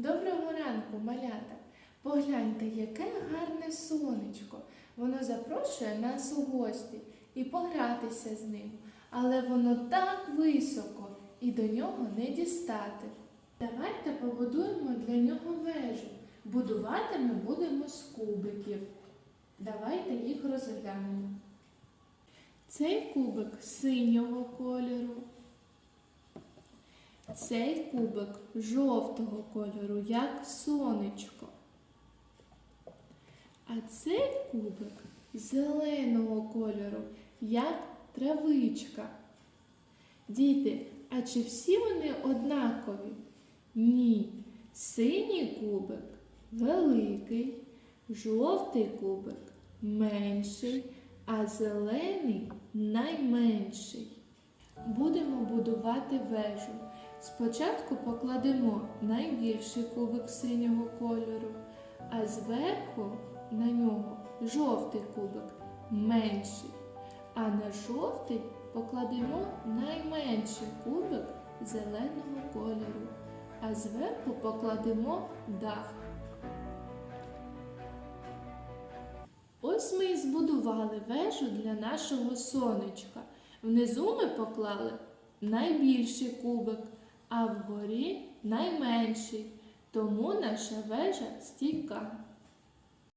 Доброго ранку, малята! Погляньте, яке гарне сонечко. Воно запрошує нас у гості і погратися з ним. Але воно так високо і до нього не дістати. Давайте побудуємо для нього вежу. Будувати ми будемо з кубиків. Давайте їх розглянемо. Цей кубик синього кольору. Цей кубик жовтого кольору, як сонечко. А цей кубик зеленого кольору, як травичка. Діти, а чи всі вони однакові? Ні. Синій кубик великий, жовтий кубик менший, а зелений найменший. Будемо будувати вежу. Спочатку покладемо найбільший кубик синього кольору, а зверху на нього жовтий кубик менший. А на жовтий покладемо найменший кубик зеленого кольору, а зверху покладемо дах. Ось ми і збудували вежу для нашого сонечка. Внизу ми поклали найбільший кубик, а вгорі найменший. Тому наша вежа стійка.